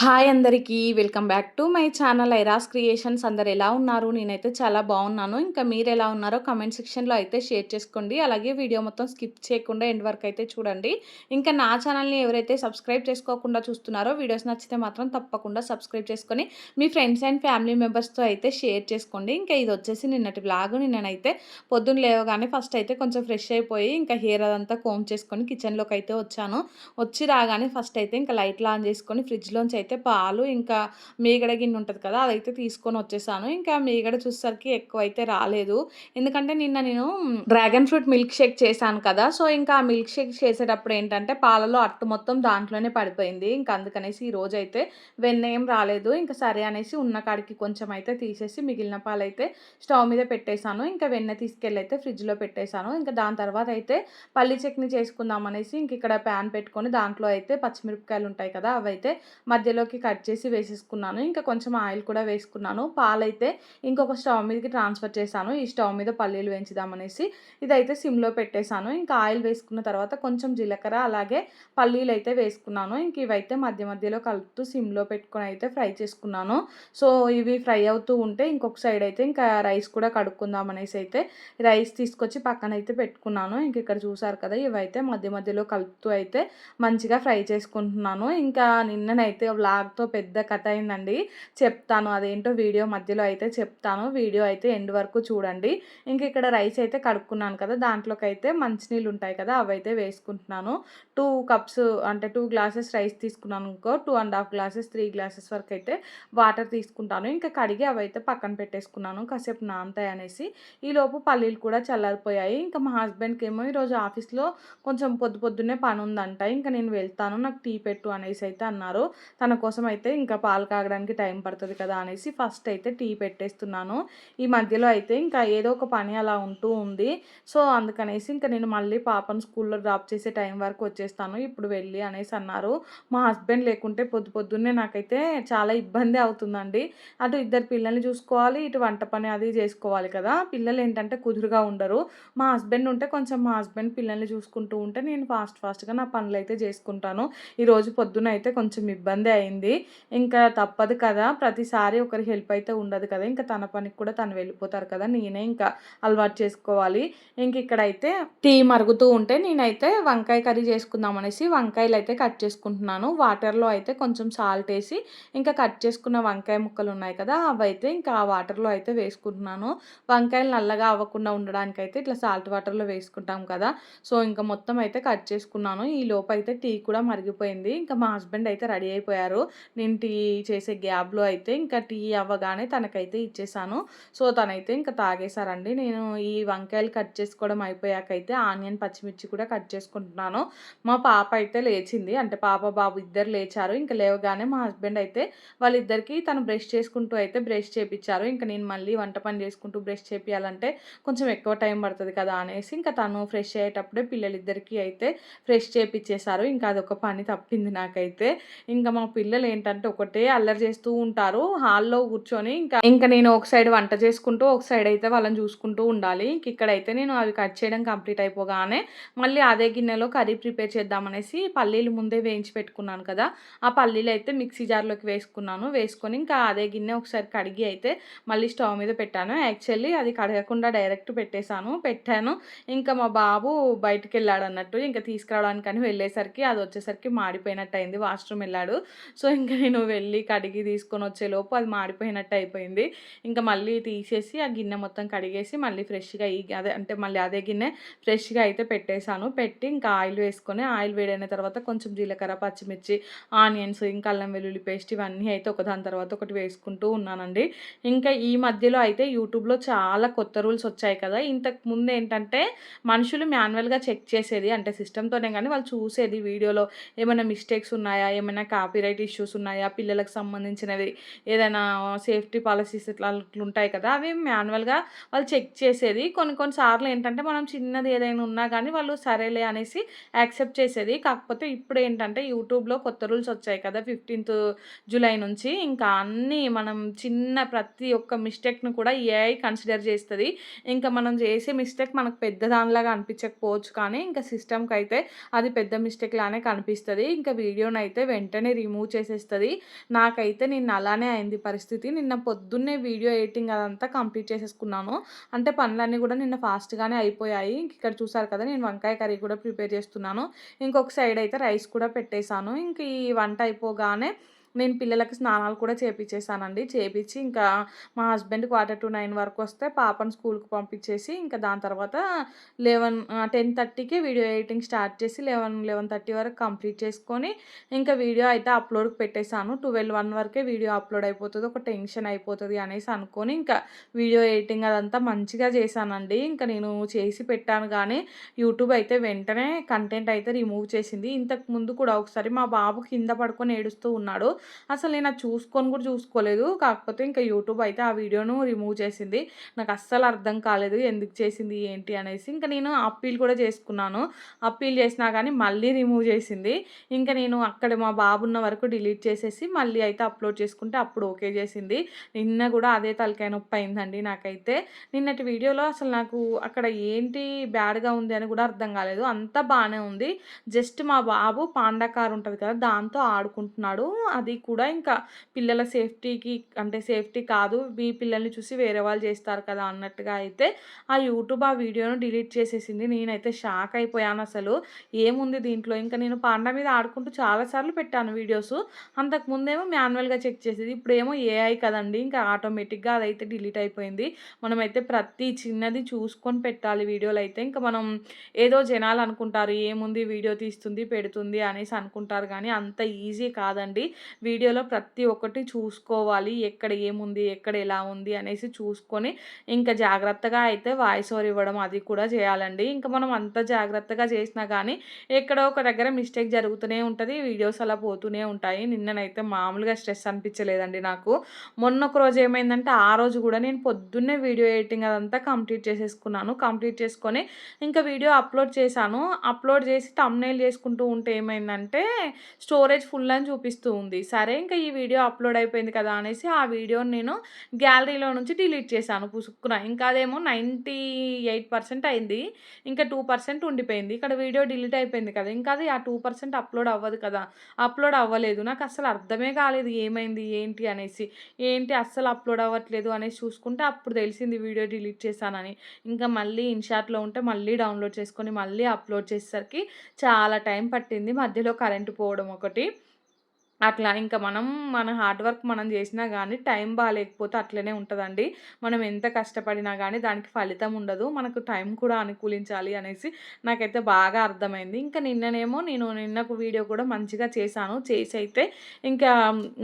Hi అందరికీ welcome back to my channel ఐరాస్ creations. అందరు ఎలా ఉన్నారు? నేనైతే చాలా బాగున్నాను. ఇంకా మీరు ఎలా ఉన్నారో కమెంట్ సెక్షన్లో అయితే షేర్ చేసుకోండి. అలాగే వీడియో మొత్తం స్కిప్ చేయకుండా ఎండ్ వరకు అయితే చూడండి. ఇంకా నా ఛానల్ని ఎవరైతే సబ్స్క్రైబ్ చేసుకోకుండా చూస్తున్నారో వీడియోస్ నచ్చితే మాత్రం తప్పకుండా సబ్స్క్రైబ్ చేసుకొని మీ ఫ్రెండ్స్ అండ్ ఫ్యామిలీ మెంబర్స్తో అయితే షేర్ చేసుకోండి. ఇంకా ఇది వచ్చేసి నిన్నటి బ్లాగ్ నేనైతే పొద్దున్న లేవగానే ఫస్ట్ అయితే కొంచెం ఫ్రెష్ అయిపోయి ఇంకా హెయిర్ అదంతా కోమ్ చేసుకొని కిచెన్లోకి అయితే వచ్చాను. వచ్చి రాగానే ఫస్ట్ అయితే ఇంకా లైట్లు ఆన్ చేసుకొని ఫ్రిడ్జ్లోంచి అయితే పాలు ఇంకా మీగడ గిన్నె ఉంటుంది కదా అదైతే తీసుకొని వచ్చేసాను. ఇంకా మీగడ చూసేసరికి ఎక్కువ అయితే రాలేదు. ఎందుకంటే నిన్న నేను డ్రాగన్ ఫ్రూట్ మిల్క్ షేక్ చేశాను కదా సో ఇంకా ఆ మిల్క్ షేక్ చేసేటప్పుడు ఏంటంటే పాలలో అట్టు మొత్తం దాంట్లోనే పడిపోయింది. ఇంకా అందుకనేసి ఈ రోజు అయితే వెన్న ఏం రాలేదు. ఇంకా సరే అనేసి ఉన్న కాడికి కొంచెం అయితే తీసేసి మిగిలిన పాలు అయితే స్టవ్ మీద పెట్టేశాను. ఇంకా వెన్న తీసుకెళ్ళి అయితే ఫ్రిడ్జ్లో పెట్టేశాను. ఇంకా దాని తర్వాత అయితే పల్లి చట్నీ చేసుకుందాం అనేసి ఇంక ఇక్కడ ప్యాన్ పెట్టుకొని దాంట్లో అయితే పచ్చిమిరపకాయలు ఉంటాయి కదా అవి అయితే మధ్య మధ్యలోకి కట్ చేసి వేసేసుకున్నాను. ఇంకా కొంచెం ఆయిల్ కూడా వేసుకున్నాను. పాలైతే ఇంకొక స్టవ్ మీదకి ట్రాన్స్ఫర్ చేశాను. ఈ స్టవ్ మీద పల్లీలు వేయించుదామనేసి ఇదైతే సిమ్లో పెట్టేశాను. ఇంకా ఆయిల్ వేసుకున్న తర్వాత కొంచెం జీలకర్ర అలాగే పల్లీలు అయితే వేసుకున్నాను. ఇంక ఇవైతే మధ్య మధ్యలో కలుపుతూ సిమ్లో పెట్టుకొని అయితే ఫ్రై చేసుకున్నాను. సో ఇవి ఫ్రై అవుతూ ఉంటే ఇంకొక సైడ్ అయితే ఇంకా రైస్ కూడా కడుక్కుందాం అనేసి అయితే రైస్ తీసుకొచ్చి పక్కన అయితే పెట్టుకున్నాను. ఇంక ఇక్కడ చూసారు కదా ఇవైతే మధ్య మధ్యలో కలుపుతూ అయితే మంచిగా ఫ్రై చేసుకుంటున్నాను. ఇంకా నిన్ననైతే వ్లాగ్తో పెద్ద కథ అయిందండి చెప్తాను అదేంటో వీడియో మధ్యలో అయితే చెప్తాను. వీడియో అయితే ఎండ్ వరకు చూడండి. ఇంక ఇక్కడ రైస్ అయితే కడుక్కున్నాను కదా దాంట్లోకి అయితే మంచినీళ్ళు ఉంటాయి కదా అవి అయితే వేసుకుంటున్నాను. టూ కప్స్ అంటే టూ గ్లాసెస్ రైస్ తీసుకున్నాను ఇంకో two and half glasses three glasses వరకు అయితే వాటర్ తీసుకుంటాను. ఇంకా కడిగి అవి అయితే పక్కన పెట్టేసుకున్నాను. కాసేపు నానతాయి అనేసి. ఈలోపు పల్లీలు కూడా చల్లారిపోయాయి. ఇంకా మా హస్బెండ్కి ఏమో ఈరోజు ఆఫీస్లో కొంచెం పొద్దు పొద్దున్నే పని ఉందంట ఇంకా నేను వెళ్తాను నాకు టీ పెట్టు అనేసి అయితే అన్నారు. తన కోసం అయితే ఇంకా పాలు కాగడానికి టైం పడుతుంది కదా అనేసి ఫస్ట్ అయితే టీ పెట్టేస్తున్నాను. ఈ మధ్యలో అయితే ఇంకా ఏదో ఒక పని అలా ఉంటూ ఉంది. సో అందుకనేసి ఇంకా నేను మళ్ళీ పాపను స్కూల్లో డ్రాప్ చేసే టైం వరకు వచ్చేస్తాను. ఇప్పుడు వెళ్ళి అనేసి అన్నారు. మా హస్బెండ్ లేకుంటే పొద్దు పొద్దున్నే నాకైతే చాలా ఇబ్బంది అవుతుందండి. అటు ఇద్దరు పిల్లల్ని చూసుకోవాలి ఇటు వంట పని అది చేసుకోవాలి కదా. పిల్లలు ఏంటంటే కుదురుగా ఉండరు. మా హస్బెండ్ ఉంటే కొంచెం మా హస్బెండ్ పిల్లల్ని చూసుకుంటూ ఉంటే నేను ఫాస్ట్ ఫాస్ట్గా నా పనులు అయితే చేసుకుంటాను ఈరోజు పొద్దున అయితే కొంచెం ఇబ్బంది అయింది. ఇంకా తప్పదు కదా. ప్రతిసారి ఒకరి హెల్ప్ అయితే ఉండదు కదా. ఇంకా తన పనికి కూడా తను వెళ్ళిపోతారు కదా. నేనే ఇంకా అలవాటు చేసుకోవాలి. ఇంక ఇక్కడైతే టీ మరుగుతూ ఉంటే నేనైతే వంకాయ కర్రీ చేసుకుందాం అనేసి వంకాయలు అయితే కట్ చేసుకుంటున్నాను. వాటర్లో అయితే కొంచెం సాల్ట్ వేసి ఇంకా కట్ చేసుకున్న వంకాయ ముక్కలు ఉన్నాయి కదా. అవి అయితే ఇంకా ఆ వాటర్లో అయితే వేసుకుంటున్నాను. వంకాయలు నల్లగా అవ్వకుండా ఉండడానికి అయితే ఇట్లా సాల్ట్ వాటర్లో వేసుకుంటాం కదా. సో ఇంకా మొత్తం అయితే కట్ చేసుకున్నాను. ఈ లోపు అయితే టీ కూడా మరిగిపోయింది. ఇంకా మా హస్బెండ్ అయితే రెడీ అయిపోయారు. నేను టీ చేసే గ్యాబ్లో అయితే ఇంకా టీ అవ్వగానే తనకైతే ఇచ్చేసాను. సో తనైతే ఇంకా తాగేశారండి. నేను ఈ వంకాయలు కట్ చేసుకోవడం అయిపోయాకైతే ఆనియన్ పచ్చిమిర్చి కూడా కట్ చేసుకుంటున్నాను. మా పాప అయితే లేచింది. అంటే పాప బాబు ఇద్దరు లేచారు. ఇంకా లేవగానే మా హస్బెండ్ అయితే వాళ్ళిద్దరికి తను బ్రష్ చేసుకుంటూ అయితే బ్రష్ చేపించారు ఇంకా నేను మళ్ళీ వంట పని చేసుకుంటూ బ్రష్ చేపించాలంటే కొంచెం ఎక్కువ టైం పడుతుంది కదా అనేసి ఇంకా తను ఫ్రెష్ అయ్యేటప్పుడే పిల్లలిద్దరికీ అయితే ఫ్రెష్ చేపించేశారు ఇంకా అదొక పని తప్పింది నాకైతే. ఇంకా మా పిల్లలు ఏంటంటే ఒకటే అల్లరి చేస్తూ ఉంటారు. హాల్లో కూర్చొని ఇంకా ఇంకా నేను ఒక సైడ్ వంట చేసుకుంటూ ఒక సైడ్ అయితే వాళ్ళని చూసుకుంటూ ఉండాలి. ఇక్కడైతే నేను అవి కట్ చేయడం కంప్లీట్ అయిపోగానే మళ్ళీ అదే గిన్నెలో కర్రీ ప్రిపేర్ చేద్దామనేసి పల్లీలు ముందే వేయించి పెట్టుకున్నాను కదా. ఆ పల్లీలు అయితే మిక్సీ జార్లోకి వేసుకున్నాను. వేసుకొని ఇంకా అదే గిన్నె ఒకసారి కడిగి అయితే మళ్ళీ స్టవ్ మీద పెట్టాను. యాక్చువల్లీ అది కడగకుండా డైరెక్ట్ పెట్టేశాను. పెట్టాను. ఇంకా మా బాబు బయటకు వెళ్ళాడు అన్నట్టు ఇంకా తీసుకురావడానికి అని వెళ్ళేసరికి అది వచ్చేసరికి మాడిపోయినట్టు అయింది వాష్రూమ్ వెళ్ళాడు. సో ఇంకా నేను వెళ్ళి కడిగి తీసుకొని వచ్చేలోపు అది మాడిపోయినట్టు అయిపోయింది. ఇంకా మళ్ళీ తీసేసి ఆ గిన్నె మొత్తం కడిగేసి మళ్ళీ ఫ్రెష్గా ఈ అదే అంటే మళ్ళీ అదే గిన్నె ఫ్రెష్గా అయితే పెట్టేశాను. పెట్టి ఇంకా ఆయిల్ వేసుకొని ఆయిల్ వేడైన తర్వాత కొంచెం జీలకర్ర పచ్చిమిర్చి ఆనియన్స్ ఇంకా అల్లం వెల్లుల్లి పేస్ట్ ఇవన్నీ అయితే ఒకదాని తర్వాత ఒకటి వేసుకుంటూ ఉన్నానండి. ఇంకా ఈ మధ్యలో అయితే యూట్యూబ్లో చాలా కొత్త రూల్స్ వచ్చాయి కదా. ఇంతకు ముందు ఏంటంటే మనుషులు మాన్యువల్గా చెక్ చేసేది అంటే సిస్టమ్తోనే కానీ వాళ్ళు చూసేది వీడియోలో ఏమైనా మిస్టేక్స్ ఉన్నాయా? ఏమైనా కాపీరైట్ ఇష్యూస్ ఉన్నాయా పిల్లలకు సంబంధించినవి ఏదైనా సేఫ్టీ పాలసీస్ ఇట్లా ఉంటాయి కదా అవి మాన్యువల్గా వాళ్ళు చెక్ చేసేది. కొన్ని కొన్ని సార్లు ఏంటంటే మనం చిన్నది ఏదైనా ఉన్నా కానీ వాళ్ళు సరేలే అనేసి యాక్సెప్ట్ చేసేది. కాకపోతే ఇప్పుడు ఏంటంటే యూట్యూబ్లో కొత్త రూల్స్ వచ్చాయి కదా ఫిఫ్టీన్త్ జూలై నుంచి. ఇంకా అన్నీ మనం చిన్న ప్రతి ఒక్క మిస్టేక్ను కూడా ఏఐ కన్సిడర్ చేస్తుంది. ఇంకా మనం చేసే మిస్టేక్ మనకు పెద్ద దానిలాగా అనిపించకపోవచ్చు కానీ ఇంకా సిస్టమ్కి అయితే అది పెద్ద మిస్టేక్ లానే కనిపిస్తుంది. ఇంకా వీడియోని అయితే వెంటనే రిమూవ్ రిమూవ్ చేసేస్తుంది నాకైతే నిన్న అలానే అయింది పరిస్థితి. నిన్న పొద్దున్నే వీడియో ఎడిటింగ్ అదంతా కంప్లీట్ చేసేసుకున్నాను. అంటే పనులన్నీ కూడా నిన్న ఫాస్ట్‌గానే అయిపోయాయి. ఇక్కడ చూసారు కదా! నేను వంకాయ కర్రీ కూడా ప్రిపేర్ చేస్తున్నాను. ఇంకొక సైడ్ అయితే రైస్ కూడా పెట్టేసాను. ఇంక ఈ వంట అయిపోగానే నేను పిల్లలకి స్నానాలు కూడా చేపిచ్చేసానండి. చేపించి ఇంకా మా హస్బెండ్ క్వార్టర్ టు నైన్ వరకు వస్తే పాపను స్కూల్‌కి పంపించేసి ఇంకా దాని తర్వాత లెవెన్ టెన్ థర్టీకి వీడియో ఎడిటింగ్ స్టార్ట్ చేసి 11, 11:30 వరకు కంప్లీట్ చేసుకొని ఇంకా వీడియో అయితే అప్‌లోడ్‌కి పెట్టేశాను ట్వెల్వ్ వన్ వరకే వీడియో అప్‌లోడ్ అయిపోతుంది ఒక టెన్షన్ అయిపోతుంది అనేసి అనుకొని ఇంకా వీడియో ఎడిటింగ్ అదంతా మంచిగా చేశానండి. ఇంకా నేను చేసి పెట్టాను కానీ యూట్యూబ్ అయితే వెంటనే కంటెంట్ అయితే రిమూవ్ చేసింది. ఇంతకు ముందు కూడా ఒకసారి మా బాబు కింద పడుకొని ఏడుస్తూ ఉన్నాడు. అసలు నేను అది చూసుకొని కూడా చూసుకోలేదు. కాకపోతే ఇంకా యూట్యూబ్ అయితే ఆ వీడియోను రిమూవ్ చేసింది. నాకు అస్సలు అర్థం కాలేదు. ఎందుకు చేసింది ఏంటి అనేసి. ఇంకా నేను అప్పీల్ కూడా చేసుకున్నాను. అప్పీల్ చేసినా కానీ మళ్ళీ రిమూవ్ చేసింది. ఇంకా నేను అక్కడ మా బాబు ఉన్న వరకు డిలీట్ చేసేసి మళ్ళీ అయితే అప్‌లోడ్ చేసుకుంటే అప్పుడు ఓకే చేసింది. నిన్న కూడా అదే తలకాయ నొప్పి అయిందండి నాకైతే. నిన్నటి వీడియోలో అసలు నాకు అక్కడ ఏంటి బ్యాడ్‌గా ఉంది అని కూడా అర్థం కాలేదు. అంతా బాగానే ఉంది. జస్ట్ మా బాబు పాండా ఉంటుంది కదా! దాంతో ఆడుకుంటున్నాడు. అది కూడా ఇంకా పిల్లల సేఫ్టీకి అంటే సేఫ్టీ కాదు. మీ పిల్లల్ని చూసి వేరే వాళ్ళు చేస్తారు కదా! అన్నట్టుగా అయితే ఆ యూట్యూబ్ ఆ వీడియోను డిలీట్ చేసేసింది. నేనైతే షాక్ అయిపోయాను అసలు. ఏముంది దీంట్లో ఇంకా నేను పాండా మీద ఆడుకుంటూ చాలా సార్లు పెట్టాను వీడియోస్ అంతకుముందేమో మాన్యువల్‌గా చెక్ చేసేది. ఇప్పుడేమో ఏఐ కదండీ! ఇంకా ఆటోమేటిక్‌గా అదైతే డిలీట్ అయిపోయింది. మనమైతే ప్రతి చిన్నది చూసుకొని పెట్టాలి వీడియోలు అయితే ఇంకా మనం ఏదో జనాలు అనుకుంటారు ఏముంది వీడియో తీస్తుంది, పెడుతుంది అనేసి అనుకుంటారు కానీ అంత ఈజీ కాదండి. వీడియోలో ప్రతి ఒక్కటి చూసుకోవాలి. ఎక్కడ ఏముంది, ఎక్కడ ఎలా ఉంది అనేసి చూసుకొని ఇంకా జాగ్రత్తగా అయితే వాయిస్ ఓవర్ ఇవ్వడం అది కూడా చేయాలండి. ఇంకా మనం అంత జాగ్రత్తగా చేసినా కానీ ఎక్కడో ఒక దగ్గర మిస్టేక్ జరుగుతూనే ఉంటుంది వీడియోస్ అలా పోతూనే ఉంటాయి. నిన్ననైతే మామూలుగా స్ట్రెస్ అనిపించలేదండి నాకు. మొన్న ఒక రోజు ఏమైందంటే ఆ రోజు కూడా నేను పొద్దున్నే వీడియో ఎడిటింగ్ అదంతా కంప్లీట్ చేసేసుకున్నాను. కంప్లీట్ చేసుకొని ఇంకా వీడియో అప్‌లోడ్ చేశాను. అప్‌లోడ్ చేసి థంబ్‌నెయిల్ చేసుకుంటూ ఉంటే ఏమైందంటే స్టోరేజ్ ఫుల్ అని చూపిస్తూ ఉంది. సరే ఇంకా ఈ వీడియో అప్‌లోడ్ అయిపోయింది కదా! అనేసి ఆ వీడియోని నేను గ్యాలరీలో నుంచి డిలీట్ చేశాను పుసుక్కున. ఇంకా అదేమో 98% అయింది. ఇంకా టూ పర్సెంట్ ఉండిపోయింది. ఇక్కడ వీడియో డిలీట్ అయిపోయింది కదా! ఇంకా అది ఆ టూ పర్సెంట్ అప్‌లోడ్ అవ్వదు కదా! అప్‌లోడ్ అవ్వలేదు. నాకు అసలు అర్థమే కాలేదు ఏమైంది, ఏంటి అనేసి. ఏంటి అస్సలు అప్‌లోడ్ అవ్వట్లేదు అనేసి చూసుకుంటే అప్పుడు తెలిసింది వీడియో డిలీట్ చేశానని. ఇంకా మళ్ళీ ఇన్‌షాట్‌లో ఉంటే మళ్ళీ డౌన్‌లోడ్ చేసుకొని మళ్ళీ అప్‌లోడ్ చేసేసరికి చాలా టైం పట్టింది. మధ్యలో కరెంటు పోవడం ఒకటి. అట్లా ఇంకా మనం మన హార్డ్ వర్క్ మనం చేసినా కానీ టైం బాగాలేకపోతే అట్లనే ఉంటుందండి మనం ఎంత కష్టపడినా కానీ దానికి ఫలితం ఉండదు. మనకు టైం కూడా అనుకూలించాలి అనేసి నాకైతే బాగా అర్థమైంది. ఇంకా నిన్ననేమో నేను నిన్నకు వీడియో కూడా మంచిగా చేశాను. చేసి అయితే ఇంకా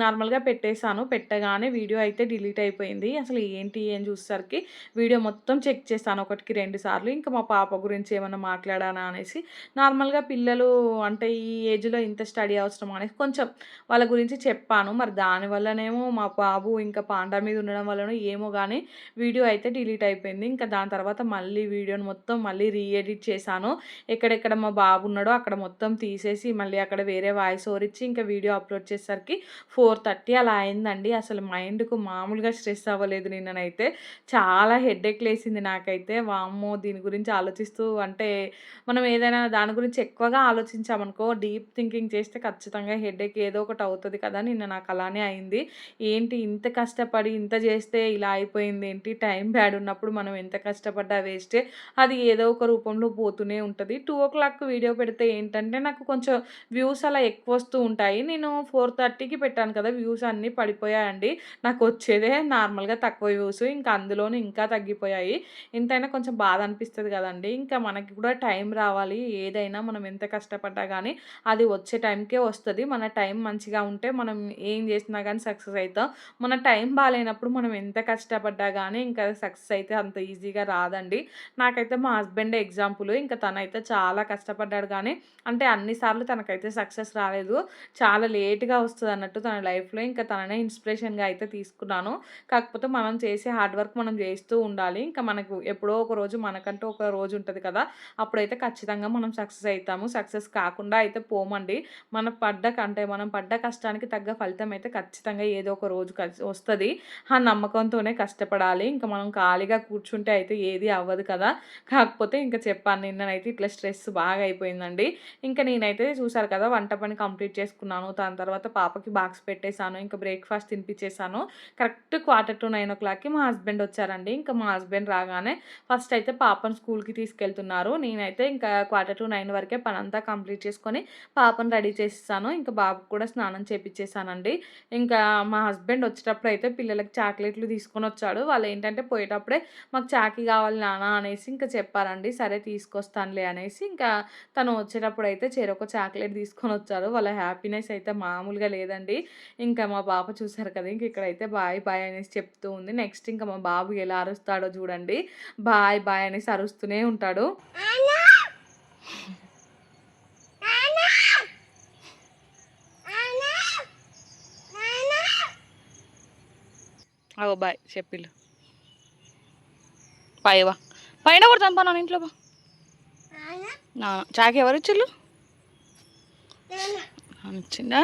నార్మల్‌గా పెట్టేశాను పెట్టగానే వీడియో అయితే డిలీట్ అయిపోయింది. అసలు ఏంటి అని చూసేసరికి వీడియో మొత్తం చెక్ చేస్తాను ఒకటికి రెండు సార్లు. ఇంకా మా పాప గురించి ఏమన్నా మాట్లాడానా అనేసి నార్మల్‌గా పిల్లలు అంటే ఈ ఏజ్‌లో ఇంత స్టడీ అవసరం అనేసి కొంచెం వాళ్ళ గురించి చెప్పాను. మరి దానివల్లనేమో మా బాబు ఇంకా పాండా మీద ఉండడం వల్లనో ఏమో కానీ వీడియో అయితే డిలీట్ అయిపోయింది. ఇంకా దాని తర్వాత మళ్ళీ వీడియోని మొత్తం మళ్ళీ రీఎడిట్ చేశాను. ఎక్కడెక్కడ మా బాబు ఉన్నాడో అక్కడ మొత్తం తీసేసి మళ్ళీ అక్కడ వేరే వాయిస్ ఓవర్ ఇచ్చి ఇంకా వీడియో అప్‌లోడ్ చేసేసరికి 4:30 అలా అయిందండి. అసలు మైండ్‌కు మామూలుగా స్ట్రెస్ అవ్వలేదు నిన్ననైతే. చాలా హెడేక్ లేసింది నాకైతే. వామ్మో! దీని గురించి ఆలోచిస్తూ అంటే మనం ఏదైనా దాని గురించి ఎక్కువగా ఆలోచించామనుకో డీప్ థింకింగ్ చేస్తే ఖచ్చితంగా హెడేక్ ఏదో ఒకటి అవుతుంది కదా! నిన్న నాకు అలానే అయింది. ఏంటి ఇంత కష్టపడి ఇంత చేస్తే ఇలా అయిపోయింది ఏంటి టైం బ్యాడ్ ఉన్నప్పుడు మనం ఎంత కష్టపడ్డా వేస్టే. అది ఏదో ఒక రూపంలో పోతూనే ఉంటుంది టూ ఓ క్లాక్ వీడియో పెడితే ఏంటంటే నాకు కొంచెం వ్యూస్ అలా ఎక్కువ వస్తూ ఉంటాయి. నేను 4:30కి పెట్టాను కదా! వ్యూస్ అన్నీ పడిపోయాయండి. నాకు వచ్చేదే నార్మల్‌గా తక్కువ వ్యూస్. ఇంకా అందులోను ఇంకా తగ్గిపోయాయి. ఎంతైనా కొంచెం బాధ అనిపిస్తుంది కదండీ! ఇంకా మనకి కూడా టైం రావాలి. ఏదైనా మనం ఎంత కష్టపడ్డా కానీ అది వచ్చే టైంకే వస్తుంది మన టైం మంచి మంచిగా ఉంటే మనం ఏం చేసినా కానీ సక్సెస్ అవుతాం మన టైం బాగాలేనప్పుడు మనం ఎంత కష్టపడ్డా కానీ ఇంకా సక్సెస్ అయితే అంత ఈజీగా రాదండి. నాకైతే మా హస్బెండ్ ఎగ్జాంపుల్. ఇంకా తనైతే చాలా కష్టపడ్డాడు కానీ అంటే అన్ని సార్లు తనకైతే సక్సెస్ రాలేదు. చాలా లేట్‌గా వస్తుంది అన్నట్టు తన లైఫ్‌లో. ఇంకా తననే ఇన్స్పిరేషన్‌గా అయితే తీసుకున్నాను. కాకపోతే మనం చేసే హార్డ్ వర్క్ మనం చేస్తూ ఉండాలి. ఇంకా మనకు ఎప్పుడో ఒక రోజు మనకంటూ ఒక రోజు ఉంటుంది కదా! అప్పుడైతే ఖచ్చితంగా మనం సక్సెస్ అవుతాము సక్సెస్ కాకుండా అయితే పోమండి. మనం పడ్డ కంటే మనం పడ్డ కష్టానికి తగ్గ ఫలితం అయితే ఖచ్చితంగా ఏదో ఒక రోజు వస్తుంది ఆ నమ్మకంతోనే కష్టపడాలి. ఇంకా మనం ఖాళీగా కూర్చుంటే అయితే ఏది అవ్వదు కదా! కాకపోతే ఇంక చెప్పాను నిన్ననైతే ఇట్లా స్ట్రెస్ బాగా అయిపోయిందండి. ఇంకా నేనైతే చూసారు కదా! వంట పని కంప్లీట్ చేసుకున్నాను. దాని తర్వాత పాపకి బాక్స్ పెట్టేసాను. ఇంకా బ్రేక్‌ఫాస్ట్ తినిపించేశాను కరెక్ట్ క్వార్టర్ టు 9:00కి మా హస్బెండ్ వచ్చారండి. ఇంకా మా హస్బెండ్ రాగానే ఫస్ట్ అయితే పాపను స్కూల్‌కి తీసుకెళ్తున్నారు. నేనైతే ఇంకా క్వార్టర్ టు నైన్ వరకే పనంతా కంప్లీట్ చేసుకొని పాపను రెడీ చేసేసాను. ఇంకా బాబు కూడా స్నానం చేపిచ్చేసానండి. ఇంకా మా హస్బెండ్ వచ్చేటప్పుడు అయితే పిల్లలకి చాక్లెట్‌లు తీసుకొని వచ్చాడు వాళ్ళు ఏంటంటే పోయేటప్పుడే మాకు చాకీ కావాలి నాన్న అనేసి ఇంకా చెప్పారండి. సరే తీసుకొస్తానులే అనేసి ఇంకా తను వచ్చేటప్పుడు అయితే చెరొక చాక్లెట్ తీసుకొని వచ్చాడు వాళ్ళ హ్యాపీనెస్ అయితే మామూలుగా లేదండి. ఇంకా మా పాప చూసారు కదా! ఇంక ఇక్కడైతే బాయ్ బాయ్ అనేసి చెప్తూ ఉంది. నెక్స్ట్ ఇంకా మా బాబు ఎలా అరుస్తాడో చూడండి. బాయ్ బాయ్ అనేసి అరుస్తూనే ఉంటాడు. అగో బాయ్ చెప్పిల్లు. పైవా పైన కొడతాను పా నాన్న ఇంట్లో బా చాకి ఎవరు ఇచ్చిళ్ళు? ఇచ్చిందా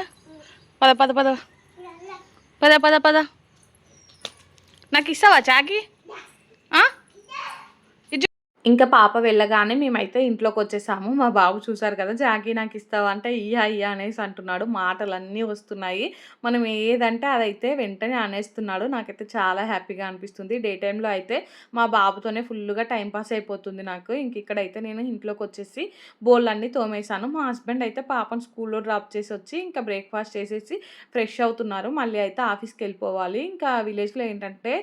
పద పద పద. పద పద పద. నాకు ఇస్తావా చాకి. ఇంకా పాప వెళ్ళగానే మేమైతే ఇంట్లోకి వచ్చేసాము మా బాబు చూసారు కదా జాకీ నాకు ఇస్తావా అంటే ఇయ్యా ఇయ్యా అనేసి అంటున్నాడు. మాటలన్నీ వస్తున్నాయి. మనం ఏదంటే అదైతే వెంటనే అనేస్తున్నాడు. నాకైతే చాలా హ్యాపీగా అనిపిస్తుంది. డే టైంలో అయితే మా బాబుతోనే ఫుల్గా టైంపాస్ అయిపోతుంది నాకు. ఇంక ఇక్కడైతే నేను ఇంట్లోకి వచ్చేసి బోల్ అన్నీ తోమేశాను. మా హస్బెండ్ అయితే పాపను స్కూల్లో డ్రాప్ చేసి వచ్చి ఇంకా బ్రేక్ఫాస్ట్ చేసేసి ఫ్రెష్ అవుతున్నారు. మళ్ళీ అయితే ఆఫీస్కి వెళ్ళిపోవాలి. ఇంకా విలేజ్లో ఏంటంటే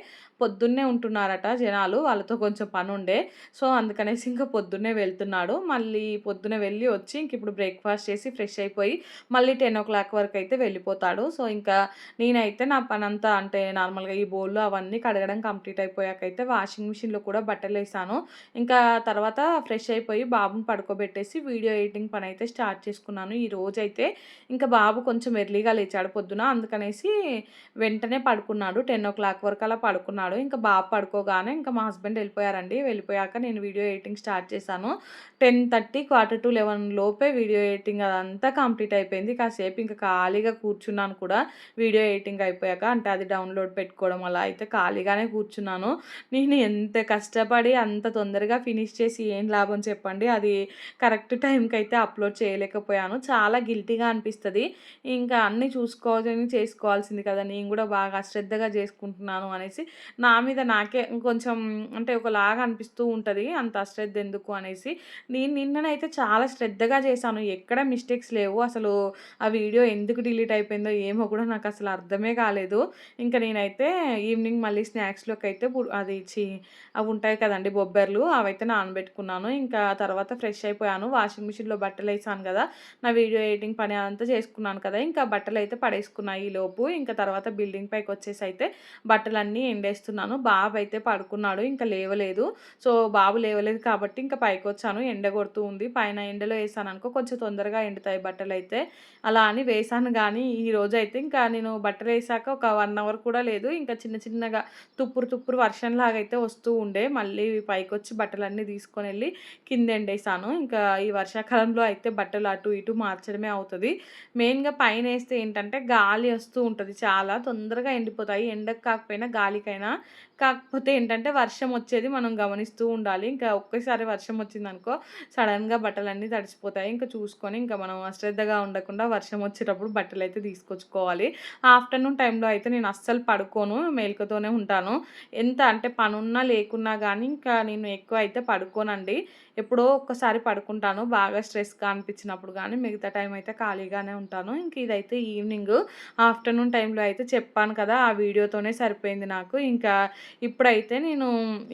పొద్దున్నే ఉంటున్నారట జనాలు వాళ్ళతో కొంచెం పని ఉండే సో అందుకనేసి ఇంకా పొద్దున్నే వెళ్తున్నాడు. మళ్ళీ పొద్దున్నే వెళ్ళి వచ్చి ఇంక ఇప్పుడు బ్రేక్ఫాస్ట్ చేసి ఫ్రెష్ అయిపోయి మళ్ళీ టెన్ ఓ క్లాక్ వరకు అయితే వెళ్ళిపోతాడు. సో ఇంకా నేనైతే నా పని అంతా అంటే నార్మల్గా ఈ బోళ్ళు అవన్నీ కడగడం కంప్లీట్ అయిపోయాకైతే వాషింగ్ మిషన్లో కూడా బట్టలు వేసాను. ఇంకా తర్వాత ఫ్రెష్ అయిపోయి బాబుని పడుకోబెట్టేసి వీడియో ఎడిటింగ్ పని అయితే స్టార్ట్ చేసుకున్నాను. ఈ రోజైతే ఇంకా బాబు కొంచెం ఎర్లీగా లేచాడు పొద్దున. అందుకనేసి వెంటనే పడుకున్నాడు. టెన్ ఓ క్లాక్ వరకు అలా పడుకున్నాడు. ఇంకా బాబు పడుకోగానే ఇంకా మా హస్బెండ్ వెళ్ళిపోయారండి. వెళ్ళిపోయాక నేను వీడియో ఎడిటింగ్ స్టార్ట్ చేశాను. Ten thirty quarter to eleven లోపే వీడియో ఎడిటింగ్ అదంతా కంప్లీట్ అయిపోయింది. కాసేపు ఇంకా ఖాళీగా కూర్చున్నాను కూడా. వీడియో ఎడిటింగ్ అయిపోయాక అంటే అది డౌన్లోడ్ పెట్టుకోవడం అలా అయితే ఖాళీగానే కూర్చున్నాను. నేను ఎంత కష్టపడి అంత తొందరగా ఫినిష్ చేసి ఏం లాభం చెప్పండి? అది కరెక్ట్ టైంకి అయితే అప్లోడ్ చేయలేకపోయాను. చాలా గిల్టీగా అనిపిస్తుంది. ఇంకా అన్నీ చూసుకోవాలని చేసుకోవాల్సింది కదా. నేను కూడా బాగా అశ్రద్ధగా చేసుకుంటున్నాను అనేసి నా మీద నాకే కొంచెం అంటే ఒకలాగా అనిపిస్తూ ఉంటుంది అంత అశ్రద్ధ ఎందుకు అనేసి. నేను నిన్ననైతే చాలా శ్రద్ధగా చేశాను. ఎక్కడ మిస్టేక్స్ లేవు. అసలు ఆ వీడియో ఎందుకు డిలీట్ అయిపోయిందో ఏమో కూడా నాకు అసలు అర్థమే కాలేదు. ఇంకా నేనైతే ఈవినింగ్ మళ్ళీ స్నాక్స్లోకి అయితే అది చి అవి ఉంటాయి కదండి బొబ్బర్లు అవైతే నానబెట్టుకున్నాను. ఇంకా తర్వాత ఫ్రెష్ అయిపోయాను. వాషింగ్ మిషన్లో బట్టలు వేసాను కదా. నా వీడియో ఎడిటింగ్ పని అంతా చేసుకున్నాను కదా. ఇంకా బట్టలు అయితే పడేసుకున్నాయి ఈ లోపు. ఇంకా తర్వాత బిల్డింగ్ పైకి వచ్చేసి అయితే బట్టలన్నీ ఎండేస్తున్నాను బాబు అయితే పడుకున్నాడు ఇంకా లేవలేదు. సో బాబు లేవలేదు కాబట్టి ఇంకా పైకి వచ్చాను ఎండ కొడుతూ ఉంది. పైన ఎండలో వేసాను అనుకో కొంచెం తొందరగా ఎండుతాయి బట్టలు అయితే. అలా అని వేసాను కానీ ఈ రోజు అయితే ఇంకా నేను బట్టలు వేసాక ఒక వన్ అవర్ కూడా లేదు. ఇంకా చిన్న చిన్నగా తుప్పురు తుప్పురు వర్షంలాగా అయితే వస్తూ ఉండే. మళ్ళీ పైకి వచ్చి బట్టలన్నీ తీసుకొని వెళ్ళి కింద ఎండేసాను. ఇంకా ఈ వర్షాకాలంలో అయితే బట్టలు అటు ఇటు మార్చడమే అవుతుంది. మెయిన్గా పైన వేస్తే ఏంటంటే గాలి వస్తూ ఉంటుంది చాలా. తొందరగా ఎండిపోతాయి. ఎండకు కాకపోయినా గాలికైనా பார்த்தீங்கன்னா కాకపోతే ఏంటంటే వర్షం వచ్చేది మనం గమనిస్తూ ఉండాలి. ఇంకా ఒక్కసారి వర్షం వచ్చిందనుకో సడన్గా బట్టలన్నీ తడిసిపోతాయి. ఇంకా చూసుకొని ఇంకా మనం అశ్రద్ధగా ఉండకుండా వర్షం వచ్చేటప్పుడు బట్టలు అయితే తీసుకొచ్చుకోవాలి. ఆఫ్టర్నూన్ టైంలో అయితే నేను అస్సలు పడుకోను మేల్కతోనే ఉంటాను. ఎంత అంటే పనున్నా లేకున్నా కానీ ఇంకా నేను ఎక్కువ అయితే పడుకోనండి. ఎప్పుడో ఒక్కసారి పడుకుంటాను. బాగా స్ట్రెస్గా అనిపించినప్పుడు కానీ మిగతా టైం అయితే ఖాళీగానే ఉంటాను. ఇంక ఇదైతే ఈవినింగ్. ఆఫ్టర్నూన్ టైంలో అయితే చెప్పాను కదా ఆ వీడియోతోనే సరిపోయింది నాకు. ఇంకా ఇప్పుడైతే నేను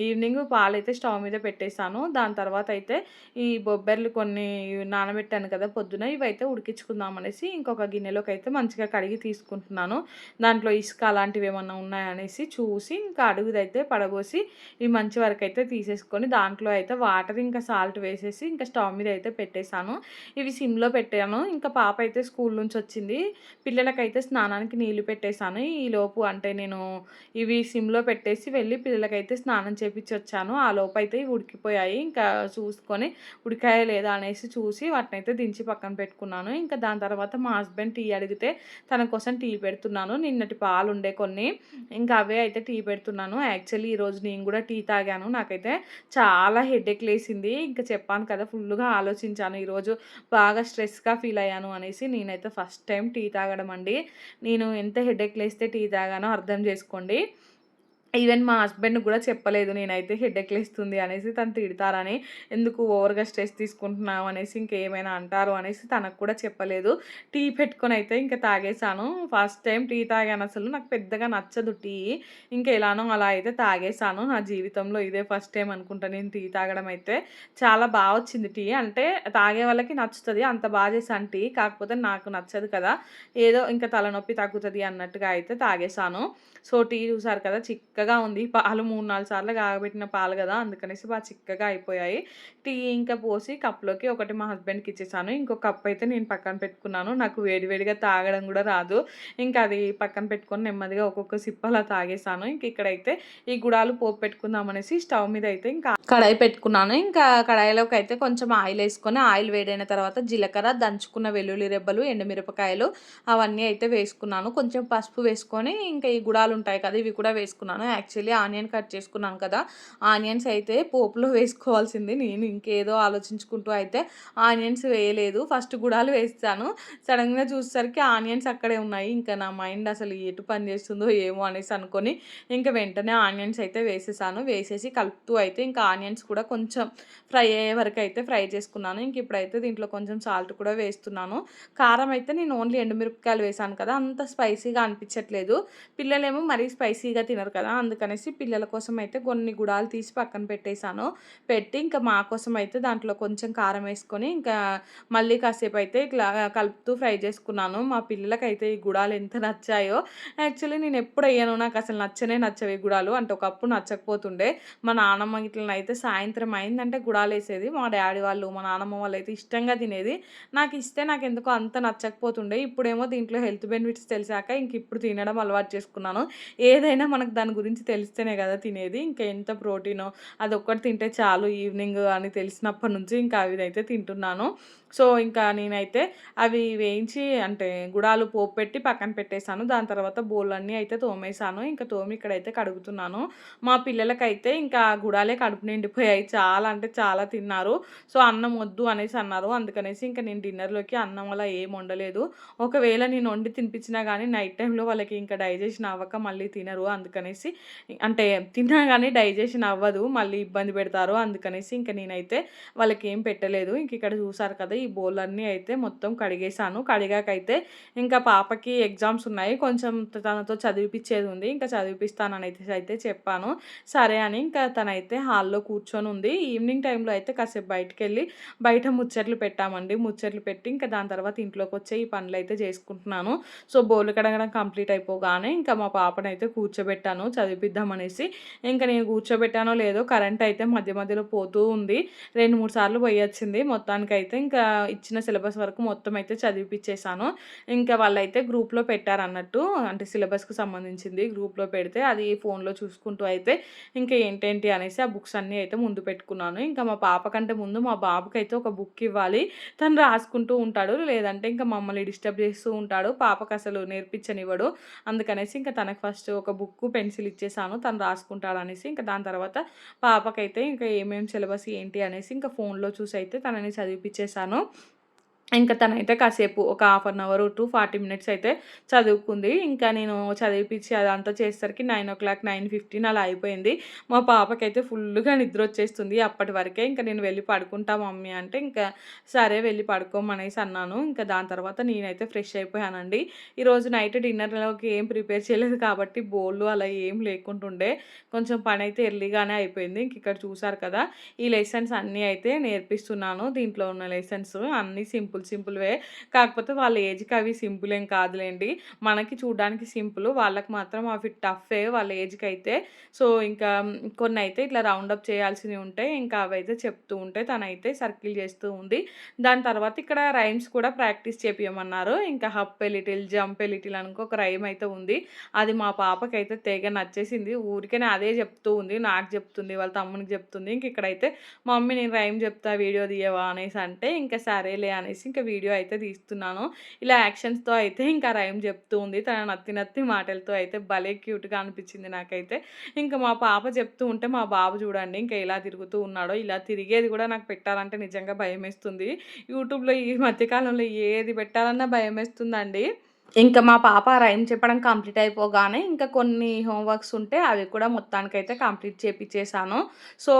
ఈవినింగ్ పాలైతే స్టవ్ మీద పెట్టేశాను. దాని తర్వాత అయితే ఈ బొబ్బర్లు కొన్ని నానబెట్టాను కదా పొద్దున ఇవైతే ఉడికించుకుందాం అనేసి ఇంకొక గిన్నెలోకి అయితే మంచిగా కడిగి తీసుకుంటున్నాను. దాంట్లో ఇసుక అలాంటివి ఏమన్నా ఉన్నాయనేసి చూసి ఇంకా అడుగుదైతే పడబోసి ఈ మంచి వరకు అయితే తీసేసుకొని దాంట్లో అయితే వాటర్ ఇంకా సాల్ట్ వేసేసి ఇంకా స్టవ్ మీద అయితే పెట్టేశాను. ఇవి సిమ్లో పెట్టాను. ఇంకా పాప అయితే స్కూల్ నుంచి వచ్చింది. పిల్లలకైతే స్నానానికి నీళ్ళు పెట్టేశాను. ఈ లోపు అంటే నేను ఇవి సిమ్లో పెట్టేసి వెళ్ళి పిల్లలకైతే స్నానం చేపించి వచ్చాను. ఆ లోపైతే ఉడికిపోయాయి. ఇంకా చూసుకొని ఉడికాయ లేదా అనేసి చూసి వాటిని అయితే దించి పక్కన పెట్టుకున్నాను. ఇంకా దాని తర్వాత మా హస్బెండ్ టీ అడిగితే తన కోసం టీ పెడుతున్నాను. నిన్నటి పాలు ఉండే కొన్ని. ఇంకా అవే అయితే టీ పెడుతున్నాను. యాక్చువల్లీ ఈరోజు నేను కూడా టీ తాగాను. నాకైతే చాలా హెడేక్ లేసింది. ఇంకా చెప్పాను కదా ఫుల్గా ఆలోచించాను. ఈరోజు బాగా స్ట్రెస్గా ఫీల్ అయ్యాను అనేసి నేనైతే ఫస్ట్ టైం టీ తాగడం అండి. నేను ఎంత హెడేక్ లేస్తే టీ తాగానో అర్థం చేసుకోండి. ఈవెన్ మా హస్బెండ్ కూడా చెప్పలేదు. నేనైతే హెడేక్ లేస్తుంది అనేసి తను తిడతారని ఎందుకు ఓవర్గా స్ట్రెస్ తీసుకుంటున్నావు అనేసి ఇంకేమైనా అంటారు అనేసి తనకు కూడా చెప్పలేదు. టీ పెట్టుకొని అయితే ఇంకా తాగేశాను. ఫస్ట్ టైం టీ తాగాను అసలు. నాకు పెద్దగా నచ్చదు టీ. ఇంకా ఎలానో అలా అయితే తాగేశాను. నా జీవితంలో ఇదే ఫస్ట్ టైం అనుకుంటా నేను టీ తాగడం అయితే. చాలా బాగా వచ్చింది టీ. అంటే తాగే వాళ్ళకి నచ్చుతుంది. అంత బాగా చేశాను టీ. కాకపోతే నాకు నచ్చదు కదా. ఏదో ఇంకా తలనొప్పి తగ్గుతుంది అన్నట్టుగా అయితే తాగేశాను. సో టీ చూసారు కదా చిక్ చిక్కగా ఉంది. పాలు మూడు నాలుగు సార్లు కాగబెట్టిన పాలు కదా! అందుకనేసి బాగా చిక్కగా అయిపోయాయి. టీ ఇంకా పోసి కప్లోకి ఒకటి మా హస్బెండ్కి ఇచ్చేసాను. ఇంకో కప్ అయితే నేను పక్కన పెట్టుకున్నాను. నాకు వేడివేడిగా తాగడం కూడా రాదు. ఇంకా అది పక్కన పెట్టుకొని నెమ్మదిగా ఒక్కొక్క సిప్ అలా తాగేసాను. ఇంక ఇక్కడైతే ఈ గుడాలు పోపు పెట్టుకుందాం అనేసి స్టవ్ మీద అయితే ఇంకా కడాయి పెట్టుకున్నాను. ఇంకా కడాయిలోకి అయితే కొంచెం ఆయిల్ వేసుకొని ఆయిల్ వేడైన తర్వాత జీలకర్ర దంచుకున్న వెల్లుల్లి రెబ్బలు ఎండుమిరపకాయలు అవన్నీ అయితే వేసుకున్నాను. కొంచెం పసుపు వేసుకొని ఇంకా ఈ గుడాలు ఉంటాయి కదా! ఇవి కూడా వేసుకున్నాను. యాక్చువల్లీ ఆనియన్ కట్ చేసుకున్నాను కదా. ఆనియన్స్ అయితే పోపులో వేసుకోవాల్సింది. నేను ఇంకేదో ఆలోచించుకుంటూ అయితే ఆనియన్స్ వేయలేదు. ఫస్ట్ గుడాలు వేస్తాను. సడన్గా చూసేసరికి ఆనియన్స్ అక్కడే ఉన్నాయి. ఇంకా నా మైండ్ అసలు ఎటు పని చేస్తుందో ఏమో అనేసి అనుకొని ఇంకా వెంటనే ఆనియన్స్ అయితే వేసేసాను. వేసేసి కలుపుతూ అయితే ఇంకా ఆనియన్స్ కూడా కొంచెం ఫ్రై అయ్యే వరకు అయితే ఫ్రై చేసుకున్నాను. ఇంక ఇప్పుడైతే దీంట్లో కొంచెం సాల్ట్ కూడా వేస్తున్నాను. కారం అయితే నేను ఓన్లీ ఎండుమిరపకాయలు వేసాను కదా. అంత స్పైసీగా అనిపించట్లేదు. పిల్లలేమో మరీ స్పైసీగా తినరు కదా. అందుకనేసి పిల్లల కోసం అయితే కొన్ని గుడాలు తీసి పక్కన పెట్టేశాను. పెట్టి ఇంకా మా కోసం అయితే దాంట్లో కొంచెం కారం వేసుకొని ఇంకా మళ్ళీ కాసేపు అయితే ఇట్లా కలుపుతూ ఫ్రై చేసుకున్నాను. మా పిల్లలకైతే ఈ గుడాలు ఎంత నచ్చాయో. యాక్చువల్లీ నేను ఎప్పుడు అయ్యాను నాకు అసలు నచ్చనే నచ్చవి గుడాలు. అంటే ఒకప్పుడు నచ్చకపోతుండే. మా నాన్నమ్మ ఇట్లా అయితే సాయంత్రం అయిందంటే గుడాలు వేసేది. మా డాడీ వాళ్ళు మా నాన్నమ్మ వాళ్ళు అయితే ఇష్టంగా తినేది. నాకు ఇస్తే నాకు ఎందుకో అంత నచ్చకపోతుండే. ఇప్పుడేమో దీంట్లో హెల్త్ బెనిఫిట్స్ తెలిసాక ఇంక ఇప్పుడు తినడం అలవాటు చేసుకున్నాను. ఏదైనా మనకు దాని గురించి గురించి తెలిస్తేనే కదా తినేది. ఇంకా ఎంత ప్రోటీనో అది ఒక్కటి తింటే చాలు ఈవినింగ్ అని తెలిసినప్పటి నుంచి ఇంకా అవి అయితే తింటున్నాను. సో ఇంకా నేనైతే అవి వేయించి అంటే గుడాలు పోపు పెట్టి పక్కన పెట్టేశాను. దాని తర్వాత బోళ్ళన్నీ అయితే తోమేశాను. ఇంకా తోమి ఇక్కడైతే కడుగుతున్నాను. మా పిల్లలకైతే ఇంకా గుడాలే కడుపు నిండిపోయాయి. చాలా అంటే చాలా తిన్నారు. సో అన్నం వద్దు అనేసి అన్నారు. అందుకనేసి ఇంకా నేను డిన్నర్లోకి అన్నం అలా ఏం వండలేదు. ఒకవేళ నేను వండి తినిపించినా కానీ నైట్ టైంలో వాళ్ళకి ఇంకా డైజెషన్ అవ్వక మళ్ళీ తినరు. అందుకనేసి అంటే తిన్నా కానీ డైజెషన్ అవ్వదు. మళ్ళీ ఇబ్బంది పెడతారు. అందుకనేసి ఇంకా నేనైతే వాళ్ళకి ఏం పెట్టలేదు. ఇంక ఇక్కడ చూసారు కదా ఈ బౌలన్నీ అయితే మొత్తం కడిగేశాను. కడిగాకైతే ఇంకా పాపకి ఎగ్జామ్స్ ఉన్నాయి. కొంచెం తనతో చదివిపించేది ఉంది. ఇంకా చదివిపిస్తానని అయితే అయితే చెప్పాను. సరే అని ఇంకా తనైతే హాల్లో కూర్చొని ఉంది. ఈవినింగ్ టైంలో అయితే కాసేపు బయటకు వెళ్ళి బయట ముచ్చట్లు పెట్టామండి. ముచ్చట్లు పెట్టి ఇంకా దాని తర్వాత ఇంట్లోకి వచ్చే ఈ పనులు అయితే చేసుకుంటున్నాను. సో బౌల్ కడగడం కంప్లీట్ అయిపోగానే ఇంకా మా పాపనైతే అయితే కూర్చోబెట్టాను. చదివిద్దామనేసి ఇంకా నేను కూర్చోబెట్టానో లేదో కరెంట్ అయితే మధ్య మధ్యలో పోతూ ఉంది. రెండు మూడు సార్లు పోయి వచ్చింది మొత్తానికైతే ఇంకా ఇచ్చిన సిలబస్ వరకు మొత్తం అయితే చదివిపించేశాను ఇంకా వాళ్ళైతే గ్రూప్లో పెట్టారన్నట్టు అంటే సిలబస్కి సంబంధించింది గ్రూప్లో పెడితే అది ఫోన్లో చూసుకుంటూ అయితే ఇంకా ఏంటేంటి అనేసి ఆ బుక్స్ అన్నీ అయితే ముందు పెట్టుకున్నాను. ఇంకా మా పాప కంటే ముందు మా బాబుకి అయితే ఒక బుక్ ఇవ్వాలి. తను రాసుకుంటూ ఉంటాడు లేదంటే ఇంకా మమ్మల్ని డిస్టర్బ్ చేస్తూ ఉంటాడు. పాపకు అసలు నేర్పించనివ్వడు. అందుకనేసి ఇంకా తనకు ఫస్ట్ ఒక బుక్ పెన్సిల్ ఇచ్చేసాను. తను రాసుకుంటాడు అనేసి ఇంకా దాని తర్వాత పాపకైతే ఇంకా ఏమేమి సిలబస్ ఏంటి అనేసి ఇంకా ఫోన్లో చూసి అయితే తనని చదివిపించేశాను hein, ఇంకా తనైతే కాసేపు ఒక half an hour to forty minutes అయితే చదువుకుంది. ఇంకా నేను చదివిపించి అదంతా చేసేసరికి nine o'clock nine fifteen అలా అయిపోయింది. మా పాపకైతే ఫుల్గా నిద్ర వచ్చేస్తుంది అప్పటి వరకే. ఇంకా నేను వెళ్ళి పడుకుంటా మమ్మీ అంటే ఇంకా సరే వెళ్ళి పడుకోమనేసి అన్నాను. ఇంకా దాని తర్వాత నేనైతే ఫ్రెష్ అయిపోయానండి. ఈరోజు నైట్ డిన్నర్లోకి ఏం ప్రిపేర్ చేయలేదు కాబట్టి బోళ్ళు అలా ఏం లేకుంటుండే. కొంచెం పని అయితే ఎర్లీగానే అయిపోయింది. ఇంక ఇక్కడ చూసారు కదా ఈ లెసన్స్ అన్నీ అయితే నేర్పిస్తున్నాను. దీంట్లో ఉన్న లెసన్స్ అన్నీ సింపుల్ సింపుల్ సింపుల్‌వే. కాకపోతే వాళ్ళ ఏజ్‌కి అవి సింపుల్ ఏం కాదులేండి మనకి చూడడానికి సింపుల్. వాళ్ళకి మాత్రం అవి టఫే వాళ్ళ ఏజ్కి అయితే సో, ఇంకా కొన్ని అయితే ఇట్లా రౌండ్ అప్ చేయాల్సినవి ఉంటాయి. ఇంకా అవైతే చెప్తూ ఉంటే తనైతే సర్కిల్ చేస్తూ ఉంది. దాని తర్వాత ఇక్కడ రైమ్స్ కూడా ప్రాక్టీస్ చేపియమన్నారు. ఇంకా హప్ ఎలిటిల్ జంప్ ఎలిటిల్ అనుకో ఒక రైమ్ అయితే ఉంది. అది మా పాపకైతే తెగ నచ్చేసింది. ఊరికే అదే చెప్తూ ఉంది. నాకు చెప్తుంది, వాళ్ళ తమ్మునికి చెప్తుంది. ఇంక ఇక్కడైతే మమ్మీ నేను రైమ్ చెప్తా వీడియో తీయవా అనేసి అంటే, ఇంకా సరేలే అనేసి ఇంకా వీడియో అయితే తీస్తున్నాను. ఇలా యాక్షన్స్‌తో అయితే ఇంకా రైమ్ చెప్తూ ఉంది. తన నత్తి నత్తి మాటలతో అయితే భలే క్యూట్‌గా అనిపించింది నాకైతే. ఇంకా మా పాప చెప్తూ ఉంటే మా బాబు చూడండి ఇంకా ఎలా తిరుగుతూ ఉన్నాడో. ఇలా తిరిగేది కూడా నాకు పెట్టాలంటే నిజంగా భయమేస్తుంది. యూట్యూబ్‌లో ఈ మధ్యకాలంలో ఏది పెట్టాలన్నా భయమేస్తుందండి. ఇంకా మా పాప రైమ్ చెప్పడం కంప్లీట్ అయిపోగానే ఇంకా కొన్ని హోంవర్క్స్ ఉంటే అవి కూడా మొత్తానికైతే కంప్లీట్ చేపించేశాను సో,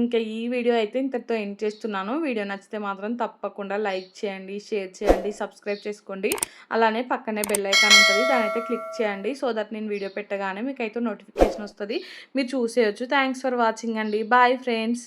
ఇంకా ఈ వీడియో అయితే ఇంతతో ఎండ్ చేస్తున్నాను. వీడియో నచ్చితే మాత్రం తప్పకుండా లైక్ చేయండి, షేర్ చేయండి, సబ్స్క్రైబ్ చేసుకోండి. అలానే పక్కనే బెల్ ఐకాన్ దాని అయితే క్లిక్ చేయండి. సో దట్ నేను వీడియో పెట్టగానే మీకైతే నోటిఫికేషన్ వస్తుంది మీరు చూసేయొచ్చు. థ్యాంక్స్ ఫర్ వాచింగ్ అండి. Bye friends.